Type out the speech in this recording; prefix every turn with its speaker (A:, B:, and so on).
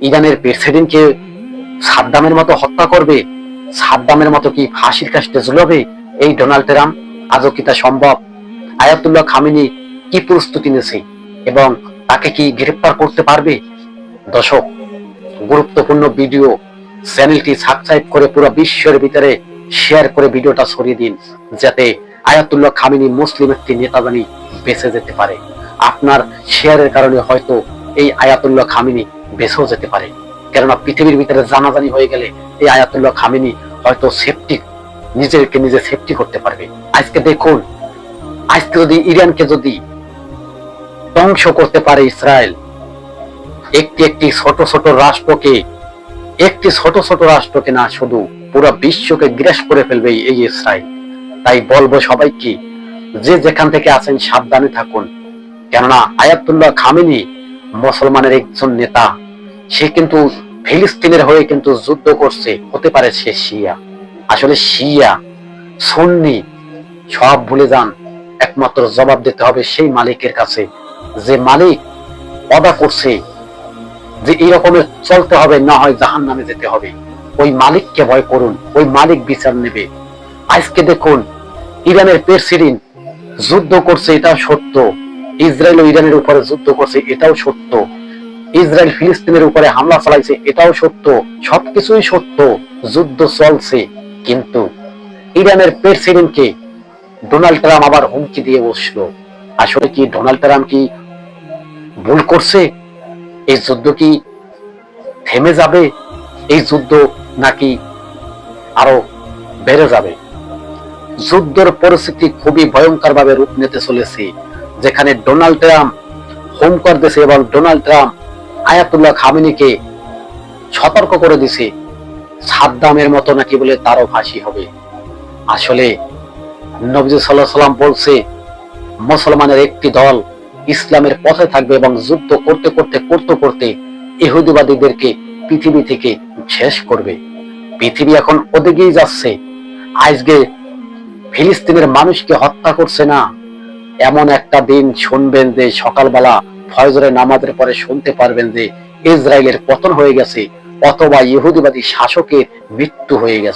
A: ইরানের প্রেসিডেন্টকে সাদ্দামের মতো হত্যা করবে, সাদ্দামের মতো কি ফাঁসির কাছে ঝুলবে? এই ডোনাল্ড ট্রাম্প, আজও কি তা সম্ভব? আয়াতুল্লাহ খামিনি কি প্রস্তুতি নিয়েছে এবং তাকে কি গ্রেফতার করতে পারবে? দর্শক, গুরুত্বপূর্ণ ভিডিও, চ্যানেলটি সাবস্ক্রাইব করে পুরো বিশ্বের ভিতরে শেয়ার করে ভিডিওটা ছড়িয়ে দিন, যাতে আয়াতুল্লাহ খামিনি মুসলিম একটি নেতা বেঁচে যেতে পারে। আপনার শেয়ারের কারণে হয়তো এই আয়াতুল্লাহ খামিনি বেঁচেও যেতে পারে। কেননা পৃথিবীর ভিতরে জানাজানি হয়ে গেলে এই আয়াতুল্লাহ খামিনি হয়তো সেফটি নিজেকে নিজে সেফটি করতে পারবে। আজকে দেখুন, আজকে যদি ইরানকে যদি ধ্বংস করতে পারে ইসরায়েল, একটি একটি ছোট ছোট রাষ্ট্রকে, একটি ছোট ছোট রাষ্ট্রকে না শুধু পুরো বিশ্বকে গ্রাস করে ফেলবে এই ইসরায়েল। তাই বলব সবাইকে, যে যেখান থেকে আছেন সাবধানে থাকুন। কেননা আয়াতুল্লাহ খামেনি মুসলমানের একজন নেতা, সে কিন্তু ফিলিস্তিনের হয়ে কিন্তু যুদ্ধ করছে, হতে পারে সে শিয়া। আসলে শিয়া, সুন্নি, সব ভুলে যান। একমাত্র জবাব দিতে হবে সেই মালিকের কাছে, যে মালিক অদা করছে যে এই চলতে হবে, না হয় জাহান নামে যেতে হবে। ওই মালিককে ভয় করুন, ওই মালিক বিচার নেবে। আজকে দেখুন, ইরানের প্রেসিডেন্ট যুদ্ধ করছে, এটা সত্য। ইসরায়েল ও ইরানের উপরে যুদ্ধ করছে, এটাও সত্য। ইসরায়েল ফিলিস্তিনের উপরে হামলা চালাইছে, এটাও সত্য। সবকিছুই সত্য, যুদ্ধ চলছে, কিন্তু ইরানের প্রেসিডেন্টকে ডোনাল্ড ট্রাম্প আবার হুমকি দিয়ে বসল। আসলে কি ডোনাল্ড ট্রাম্প কি ভুল করছে? এই যুদ্ধ কি থেমে যাবে? এই যুদ্ধ নাকি আরও বেড়ে যাবে? যুদ্ধর পরিস্থিতি খুবই ভয়ঙ্কর ভাবে রূপ নিতে চলেছে। যেখানে ডোনাল্ড ট্রাম্প হোম করতেছে এবং ডোনাল্ড ট্রাম্প আয়াতুল্লাহ খামিনিকে সতর্ক করে দিছে, সাদ্দামের মতো নাকি বলে তারও ফাঁসি হবে। আসলে নবজি সাল্লাহ সাল্লাম বলছে, মুসলমানের একটি দল ইসলামের পথে থাকবে এবং যুদ্ধ করতে করতে করতে করতে ইহুদিবাদীদেরকে পৃথিবী থেকে শেষ করবে। পৃথিবী এখন ওদিকেই যাচ্ছে। আজকে ফিলিস্তিনের মানুষকে হত্যা করছে না। এমন একটা দিন শুনবেন যে সকালবেলা ফয়জরের নামাজের পরে শুনতে পারবেন যে ইসরায়েলের পতন হয়ে গেছে, অথবা ইহুদিবাদী শাসকের মৃত্যু হয়ে গেছে।